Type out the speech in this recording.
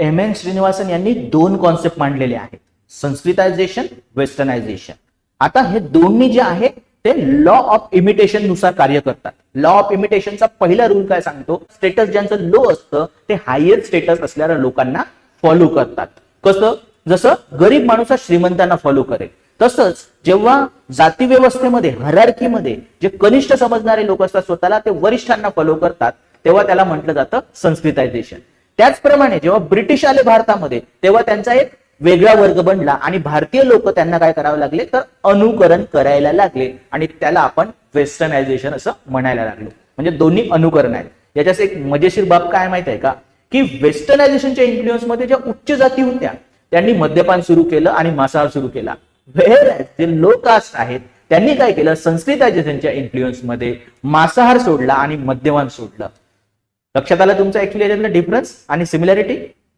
M N Srinivasan यांनी दोन concept मांडलेले आहेत. संस्कृतायझेशन वेस्टर्नायझेशन आता हे दोन्ही जे आहे ते लॉ ऑफ इमिटेशननुसार कार्य करतात. लॉ ऑफ इमिटेशनचा पहिला रूल काय सांगतो? स्टेटस ज्यांचं लो असतं ते हायर स्टेटस असणाऱ्या लोकांना फॉलो करतात. कसं? जसं गरीब माणूस हा श्रीमंतांना फॉलो करेल. तसंच जेव्हा जाती व्यवस्थेमध्ये हरारकीमध्ये जे कनिष्ठ समजणारे लोक असतात स्वतःला ते वरिष्ठांना फॉलो करतात तेव्हा त्याला म्हटलं जातं संस्कृतायझेशन त्याचप्रमाणे जेव्हा ब्रिटिश आले भारतामध्ये तेव्हा त्यांचा एक वेगळा वर्ग बनला आणि भारतीय लोक त्यांना काय करावं लागले? तर अनुकरण करायला लागले. आणि त्याला आपण वेस्टर्नायझेशन असं म्हणायला लागलो. म्हणजे दोन्ही अनुकरण आहेत. याच्यास एक मजेशीर बाब काय माहीत आहे का? की वेस्टर्नायझेशनच्या इन्फ्लुएन्समध्ये ज्या उच्च जाती होत्या त्यांनी मद्यपान सुरू केलं आणि मांसाहार सुरू केला. व्हेअर जे लो कास्ट आहेत त्यांनी काय केलं? संस्कृतायझेशनच्या इन्फ्लुएन्समध्ये मांसाहार सोडला आणि मद्यपान सोडलं. लक्षात आलं तुमचं ऍक्च्युली याच्यातलं डिफरन्स आणि सिमिलॅरिटी